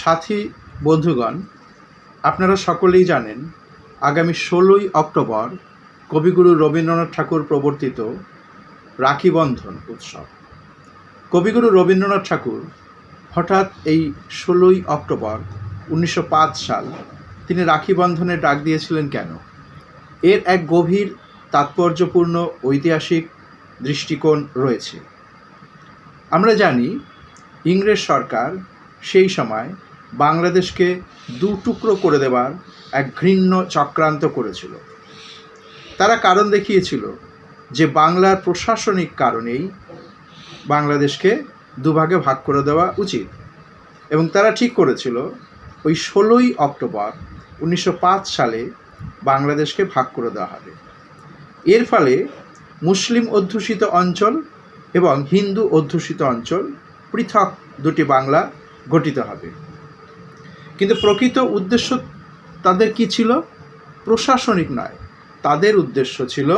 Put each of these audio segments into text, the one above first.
সাথী বন্ধুগণ, আপনারা সকলেই জানেন, আগামী ষোলোই অক্টোবর কবিগুরু রবীন্দ্রনাথ ঠাকুর প্রবর্তিত রাখি বন্ধন উৎসব। কবিগুরু রবীন্দ্রনাথ ঠাকুর হঠাৎ এই ষোলোই অক্টোবর উনিশশো পাঁচ সাল তিনি রাখি বন্ধনের ডাক দিয়েছিলেন কেন? এর এক গভীর, তাৎপর্যপূর্ণ, ঐতিহাসিক দৃষ্টিকোণ রয়েছে। আমরা জানি, ইংরেজ সরকার সেই সময় বাংলাদেশকে দু টুকরো করে দেওয়ার এক ঘৃণ্য চক্রান্ত করেছিল। তারা কারণ দেখিয়েছিল যে বাংলার প্রশাসনিক কারণেই বাংলাদেশকে দুভাগে ভাগ করে দেওয়া উচিত এবং তারা ঠিক করেছিল ওই ষোলোই অক্টোবর উনিশশো পাঁচ সালে বাংলাদেশকে ভাগ করে দেওয়া হবে। এর ফলে মুসলিম অধ্যুষিত অঞ্চল এবং হিন্দু অধ্যুষিত অঞ্চল পৃথক দুটি বাংলা গঠিত হবে। কিন্তু প্রকৃত উদ্দেশ্য তাদের কি ছিল? প্রশাসনিক নয়। তাদের উদ্দেশ্য ছিল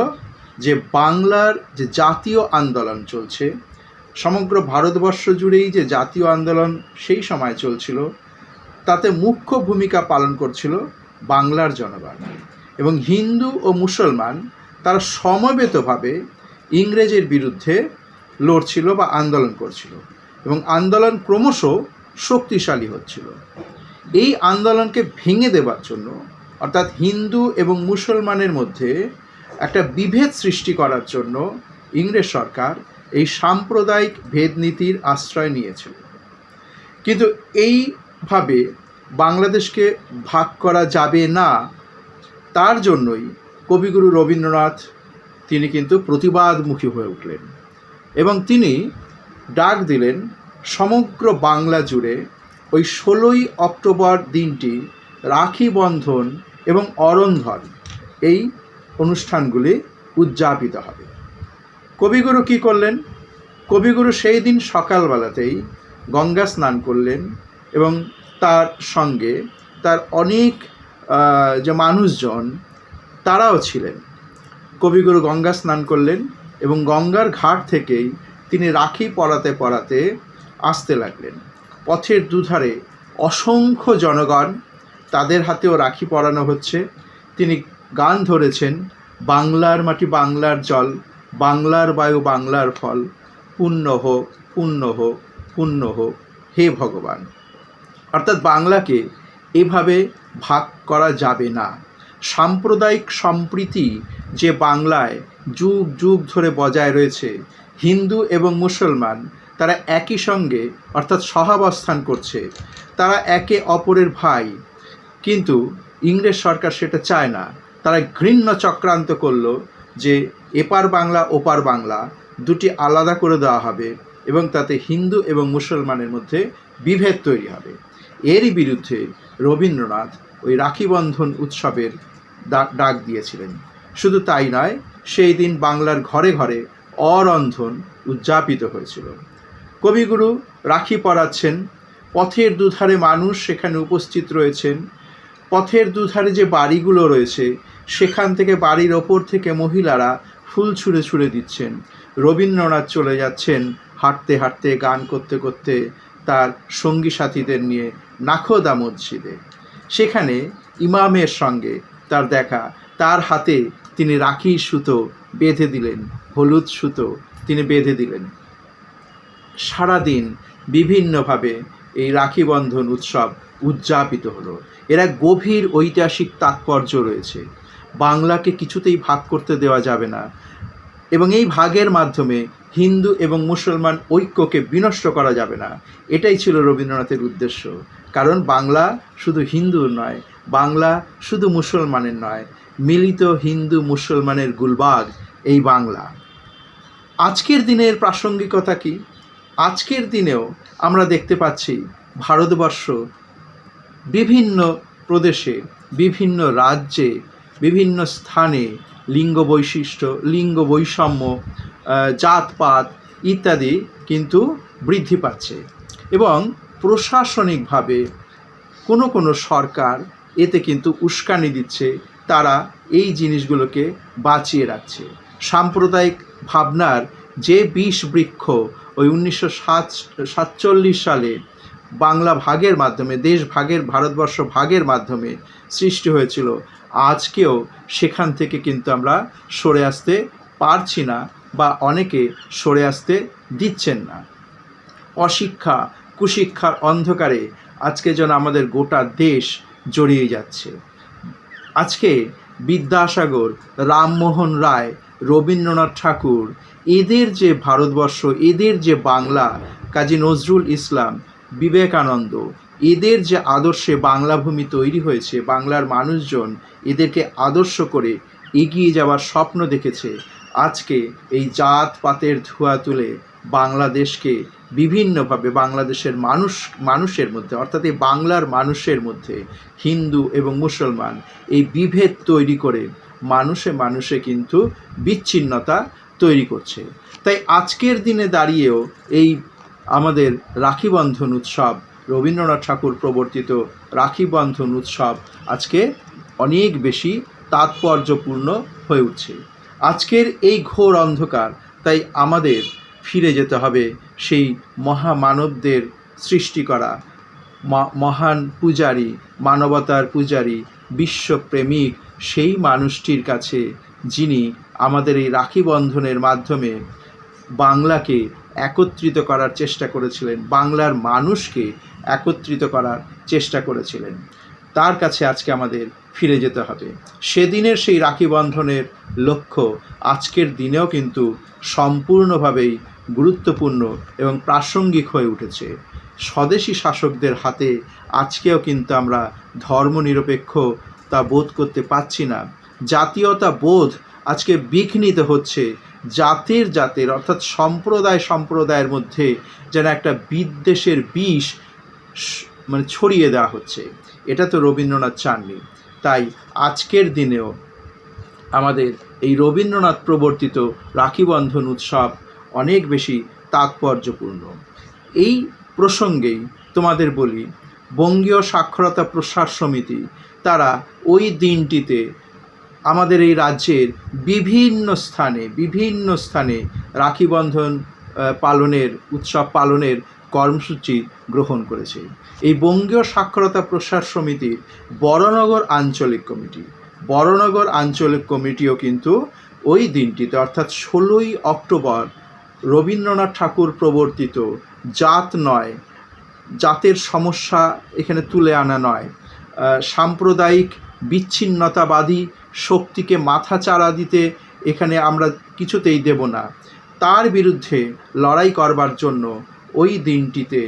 যে বাংলার যে জাতীয় আন্দোলন চলছে, সমগ্র ভারতবর্ষ জুড়েই যে জাতীয় আন্দোলন সেই সময় চলছিল, তাতে মুখ্য ভূমিকা পালন করছিল বাংলার জনগণ। এবং হিন্দু ও মুসলমান তারা সমবেতভাবে ইংরেজের বিরুদ্ধে লড়ছিল বা আন্দোলন করছিল। এবং আন্দোলন ক্রমশ শক্তিশালী হচ্ছিল। এই আন্দোলনকে ভেঙে দেওয়ার জন্য, অর্থাৎ হিন্দু এবং মুসলমানের মধ্যে একটা বিভেদ সৃষ্টি করার জন্য ইংরেজ সরকার এই সাম্প্রদায়িক ভেদনীতির আশ্রয় নিয়েছিল। কিন্তু এইভাবে বাংলাদেশকে ভাগ করা যাবে না, তার জন্যই কবিগুরু রবীন্দ্রনাথ তিনি কিন্তু প্রতিবাদমুখী হয়ে উঠলেন এবং তিনি ডাক দিলেন সমগ্র বাংলা জুড়ে ওই ষোলোই অক্টোবর দিনটি রাখি বন্ধন এবং অরন্ধন এই অনুষ্ঠানগুলি উদযাপিত হবে। কবিগুরু কি করলেন? কবিগুরু সেই দিন সকালবেলাতেই গঙ্গা স্নান করলেন এবং তার সঙ্গে তার অনেক যে মানুষজন, তারাও ছিলেন। কবিগুরু গঙ্গা স্নান করলেন এবং গঙ্গার ঘাট থেকেই তিনি রাখি পরাতে পরাতে আসতে লাগলেন। পথের দুধারে অসংখ্য জনগণ, তাদের হাতেও রাখি পরানো হচ্ছে। তিনি গান ধরেছেন, বাংলার মাটি বাংলার জল, বাংলার বায়ু বাংলার ফল, পুণ্য হোক পুণ্য হোক পুণ্য হোক, হে ভগবান। অর্থাৎ বাংলাকে এভাবে ভাগ করা যাবে না। সাম্প্রদায়িক সম্প্রীতি যে বাংলায় যুগ যুগ ধরে বজায় রয়েছে, হিন্দু এবং মুসলমান তারা একই সঙ্গে, অর্থাৎ সহাবস্থান করছে। তারা একে অপরের ভাই। কিন্তু ইংরেজ সরকার সেটা চায় না। তারা ঘৃণ্য চক্রান্ত করল যে এপার বাংলা, ওপার বাংলা দুটি আলাদা করে দেওয়া হবে এবং তাতে হিন্দু এবং মুসলমানের মধ্যে বিভেদ তৈরি হবে। এরই বিরুদ্ধে রবীন্দ্রনাথ ওই রাখিবন্ধন উৎসবের ডাক দিয়েছিলেন। শুধু তাই নয়, সেই দিন বাংলার ঘরে ঘরে অরন্ধন উদযাপিত হয়েছিল। কবিগুরু রাখি পরাচ্ছেন। পথের দুধারে মানুষ সেখানে উপস্থিত রয়েছেন। পথের দুধারে যে বাড়িগুলো রয়েছে, সেখান থেকে বাড়ির ওপর থেকে মহিলারা ফুল ছুঁড়ে ছুঁড়ে দিচ্ছেন। রবীন্দ্রনাথ চলে যাচ্ছেন হাঁটতে হাঁটতে, গান করতে করতে তার সঙ্গী সাথীদের নিয়ে নাখোদা মসজিদে। সেখানে ইমামের সঙ্গে তার দেখা। তার হাতে তিনি রাখি সুতো বেঁধে দিলেন, হলুদ সুতো তিনি বেঁধে দিলেন। সারাদিন বিভিন্নভাবে এই রাখি বন্ধন উৎসব উদযাপিত হলো। এর এক গভীর ঐতিহাসিক তাৎপর্য রয়েছে। বাংলাকে কিছুতেই ভাগ করতে দেওয়া যাবে না এবং এই ভাগের মাধ্যমে হিন্দু এবং মুসলমান ঐক্যকে বিনষ্ট করা যাবে না। এটাই ছিল রবীন্দ্রনাথের উদ্দেশ্য। কারণ বাংলা শুধু হিন্দুর নয়, বাংলা শুধু মুসলমানের নয়, মিলিত হিন্দু মুসলমানের গুলবাগ এই বাংলা। আজকের দিনের প্রাসঙ্গিকতা কি? আজকের দিনেও আমরা দেখতে পাচ্ছি ভারতবর্ষ বিভিন্ন প্রদেশে, বিভিন্ন রাজ্যে, বিভিন্ন স্থানে লিঙ্গ বৈশিষ্ট্য, লিঙ্গ বৈষম্য জাতপাত ইত্যাদি কিন্তু বৃদ্ধি পাচ্ছে এবং প্রশাসনিকভাবে কোনো কোনো সরকার এতে কিন্তু উস্কানি দিচ্ছে, তারা এই জিনিসগুলোকে বাঁচিয়ে রাখছে। সাম্প্রদায়িক ভাবনার যে বিষ বৃক্ষ ওই উনিশশো সাতচল্লিশ সালে বাংলা ভাগের মাধ্যমে, দেশ ভাগের, ভারতবর্ষ ভাগের মাধ্যমে সৃষ্টি হয়েছিল, আজকেও সেখান থেকে কিন্তু আমরা সরে আসতে পারছি না বা অনেকে সরে আসতে দিচ্ছেন না। অশিক্ষা, কুশিক্ষার অন্ধকারে আজকে যেন আমাদের গোটা দেশ জড়িয়ে যাচ্ছে। আজকে বিদ্যাসাগর রামমোহন রায় রবীন্দ্রনাথ ঠাকুর, এদের যে ভারতবর্ষ, এদের যে বাংলা, কাজী নজরুল ইসলাম, বিবেকানন্দ, এদের যে আদর্শে বাংলা ভূমি তৈরি হয়েছে, বাংলার মানুষজন এদেরকে আদর্শ করে এগিয়ে যাওয়ার স্বপ্ন দেখেছে, আজকে এই জাত পাতের ধোঁয়া তুলে বাংলাদেশকে বিভিন্নভাবে বাংলাদেশের মানুষ, মানুষের মধ্যে, অর্থাৎ এই বাংলার মানুষের মধ্যে হিন্দু এবং মুসলমান এই বিভেদ তৈরি করে মানুষে মানুষে কিন্তু বিচ্ছিন্নতা তৈরি করছে। তাই আজকের দিনে দাঁড়িয়েও এই আমাদের রাখি বন্ধন উৎসব, রবীন্দ্রনাথ ঠাকুর প্রবর্তিত রাখি বন্ধন উৎসব আজকে অনেক বেশি তাৎপর্যপূর্ণ হয়ে উঠছে। আজকের এই ঘোর অন্ধকার, তাই আমাদের ফিরে যেতে হবে সেই মহামানবদের সৃষ্টি করা মহান পূজারী, মানবতার পূজারী বিশ্বপ্রেমিক সেই মানুষটির কাছে, যিনি আমাদের এই রাখি বন্ধনের মাধ্যমে বাংলাকে একত্রিত করার চেষ্টা করেছিলেন, বাংলার মানুষকে একত্রিত করার চেষ্টা করেছিলেন। তার কাছে আজকে আমাদের ফিরে যেতে হবে। সেদিনের সেই রাখি বন্ধনের লক্ষ্য আজকের দিনেও কিন্তু সম্পূর্ণভাবেই গুরুত্বপূর্ণ এবং প্রাসঙ্গিক হয়ে উঠেছে। স্বদেশি শাসকদের হাতে আজকেও কিন্তু আমরা ধর্মনিরপেক্ষ তা বোধ করতে পারছি না। জাতীয়তা বোধ আজকে বিঘ্নিত হচ্ছে। জাতের জাতের অর্থাৎ সম্প্রদায় সম্প্রদায়ের মধ্যে যেন একটা বিদ্বেষের বিষ মানে ছড়িয়ে দেওয়া হচ্ছে। এটা তো রবীন্দ্রনাথ চাননি। তাই আজকের দিনেও আমাদের এই রবীন্দ্রনাথ প্রবর্তিত রাখি বন্ধন উৎসব অনেক বেশি তাৎপর্যপূর্ণ। এই প্রসঙ্গেই তোমাদের বলি বঙ্গীয় সাক্ষরতা প্রসার সমিতি তারা ওই দিনটিতে আমাদের এই রাজ্যের বিভিন্ন স্থানে বিভিন্ন স্থানে রাখি বন্ধন আহ, পালনের উৎসব পালনের কর্মসূচি গ্রহণ করেছে। এই বঙ্গীয় সাক্ষরতা প্রসার সমিতির বড়নগর আঞ্চলিক কমিটি বড়নগর আঞ্চলিক কমিটিও কিন্তু ওই দিনটিতে অর্থাৎ ষোলোই অক্টোবর রবীন্দ্রনাথ ঠাকুর প্রবর্তিত জাত নয়, জাতের সমস্যা এখানে তুলে আনা নয়। সাম্প্রদায়িক বিচ্ছিন্নতাবাদী শক্তিকে মাথা চাড়া দিতে এখানে আমরা কিছুতেই দেব না। তার বিরুদ্ধে লড়াই করবার জন্য ওই দিনটিতে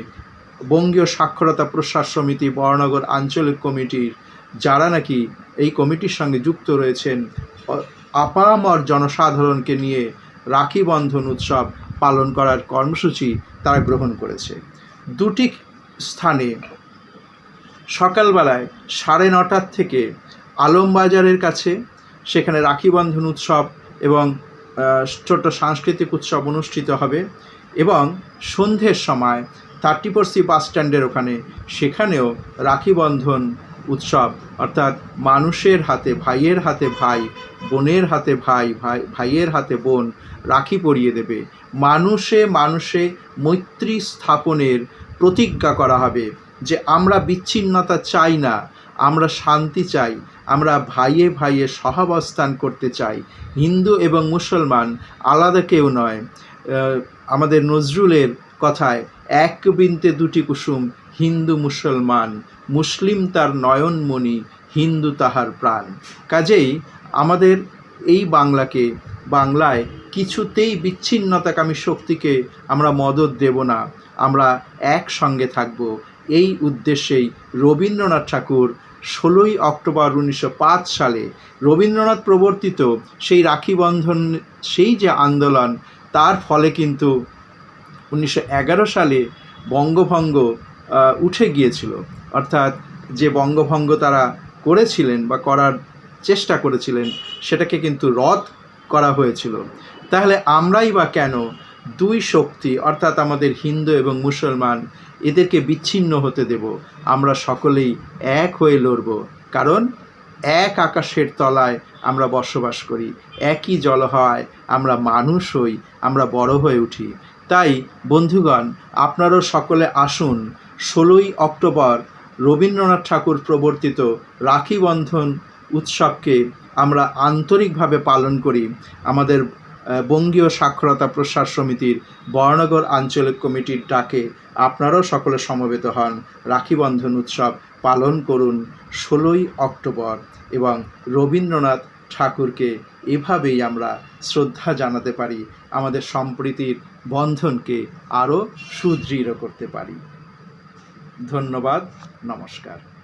বঙ্গীয় সাক্ষরতা প্রসার সমিতি, বড়নগর আঞ্চলিক কমিটির যারা নাকি এই কমিটির সঙ্গে যুক্ত রয়েছেন আপামর জনসাধারণকে নিয়ে রাখি বন্ধন উৎসব পালন করার কর্মসূচি তারা গ্রহণ করেছে। দুটি স্থানে সকালবেলায় সাড়ে নটার থেকে আলমবাজারের কাছে, সেখানে রাখি বন্ধন উৎসব এবং ছোট্ট সাংস্কৃতিক উৎসব অনুষ্ঠিত হবে এবং সন্ধ্যের সময় থার্টি বাস স্ট্যান্ডের ওখানে, সেখানেও রাখি বন্ধন উৎসব। অর্থাৎ মানুষের হাতে, ভাইয়ের হাতে ভাই, বোনের হাতে ভাই ভাই, ভাইয়ের হাতে বোন রাখি পরিয়ে দেবে। মানুষে মানুষে মৈত্রী স্থাপনের প্রতিজ্ঞা করা হবে যে আমরা বিচ্ছিন্নতা চাই না, আমরা শান্তি চাই, আমরা ভাইয়ে ভাইয়ে সহাবস্থান করতে চাই। হিন্দু এবং মুসলমান আলাদা কেউ নয়। আমাদের নজরুলের কথায়, এক বিনতে দুটি কুসুম, হিন্দু মুসলমান মুসলিম তার নয়নমণি, হিন্দু তাহার প্রাণ। কাজেই আমাদের এই বাংলাকে, বাংলায় কিছুতেই বিচ্ছিন্নতাকামী শক্তিকে আমরা মদত দেব না। আমরা একসঙ্গে থাকব। এই উদ্দেশ্যেই রবীন্দ্রনাথ ঠাকুর ষোলোই অক্টোবর উনিশশো পাঁচ সালে রবীন্দ্রনাথ প্রবর্তিত সেই রাখি বন্ধন, সেই যে আন্দোলন, তার ফলে কিন্তু উনিশশো এগারো সালে বঙ্গভঙ্গ উঠে গিয়েছিল। অর্থাৎ যে বঙ্গভঙ্গ তারা করেছিলেন বা করার চেষ্টা করেছিলেন, সেটাকে কিন্তু রদ করা হয়েছিল। তাহলে আমরাই বা কেন দুই শক্তি, অর্থাৎ আমাদের হিন্দু এবং মুসলমান, এদেরকে বিচ্ছিন্ন হতে দেব? আমরা সকলেই এক হয়ে লড়ব। কারণ এক আকাশের তলায় আমরা বসবাস করি, একই জলহাওয়ায় আমরা মানুষ হই, আমরা বড় হয়ে উঠি। তাই বন্ধুগণ, আপনারাও সকলে আসুন, ষোলোই অক্টোবর রবীন্দ্রনাথ ঠাকুর প্রবর্তিত রাখি বন্ধন উৎসবকে আমরা আন্তরিকভাবে পালন করি। আমাদের বঙ্গীয় সাক্ষরতা প্রসার সমিতির বর্ণগর আঞ্চলিক কমিটির ডাকে আপনারাও সকলে সমবেত হন। রাখি বন্ধন উৎসব পালন করুন ষোলোই অক্টোবর এবং রবীন্দ্রনাথ ঠাকুরকে এভাবেই আমরা শ্রদ্ধা জানাতে পারি। আমাদের সম্প্রীতির বন্ধনকে আরও সুদৃঢ় করতে পারি। ধন্যবাদ নমস্কার।